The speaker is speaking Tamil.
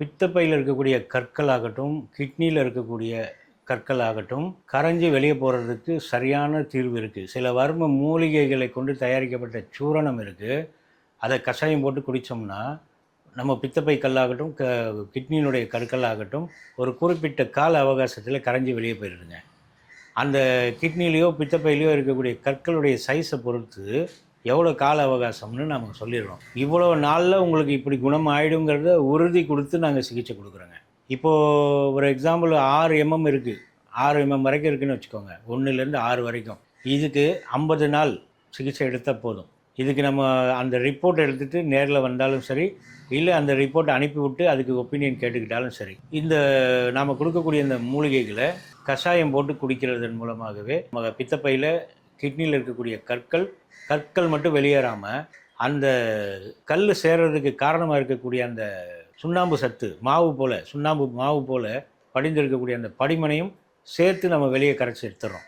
பித்தப்பையில் இருக்கக்கூடிய கற்கள் ஆகட்டும் கிட்னியில் இருக்கக்கூடிய கற்கள் ஆகட்டும் கரைஞ்சி வெளியே போகிறதுக்கு சரியான தீர்வு இருக்குது சில வர்ம மூலிகைகளை கொண்டு தயாரிக்கப்பட்ட சூரணம் இருக்குது அதை கஷாயம் போட்டு குடித்தோம்னா நம்ம பித்தப்பை கல்லாகட்டும் க கிட்னியினுடைய கற்கள் ஆகட்டும் ஒரு குறிப்பிட்ட கால அவகாசத்தில் கரைஞ்சி வெளியே போயிடுதுங்க. அந்த கிட்னிலேயோ பித்தப்பையிலையோ இருக்கக்கூடிய கற்களுடைய சைஸை பொறுத்து எவ்வளோ கால அவகாசம்னு நம்ம சொல்லிடுறோம். இவ்வளோ நாளில் உங்களுக்கு இப்படி குணம் ஆகிடுங்கிறத உறுதி கொடுத்து நாங்கள் சிகிச்சை கொடுக்குறோங்க. இப்போது ஒரு எக்ஸாம்பிள் ஆறு எம்எம் இருக்குது ஆறு எம்எம் வரைக்கும் இருக்குன்னு வச்சுக்கோங்க. ஒன்றுலேருந்து ஆறு வரைக்கும். இதுக்கு ஐம்பது நாள் சிகிச்சை எடுத்தால் போதும். இதுக்கு நம்ம அந்த ரிப்போர்ட் எடுத்துகிட்டு நேரில் வந்தாலும் சரி இல்லை அந்த ரிப்போர்ட் அனுப்பிவிட்டு அதுக்கு ஒப்பீனியன் கேட்டுக்கிட்டாலும் சரி இந்த நாம் கொடுக்கக்கூடிய இந்த மூலிகைகளை கஷாயம் போட்டு குடிக்கிறதன் மூலமாகவே நம்ம பித்தப்பையில் கிட்னியில் இருக்கக்கூடிய கற்கள் கற்கள் மட்டும் வெளியேறாமல் அந்த கல் சேர்றதுக்கு காரணமாக இருக்கக்கூடிய அந்த சுண்ணாம்பு சத்து மாவு போல் சுண்ணாம்பு மாவு போல் படிந்திருக்கக்கூடிய அந்த படிமனையும் சேர்த்து நம்ம வெளியே கரைச்சி எடுத்துடுறோம்.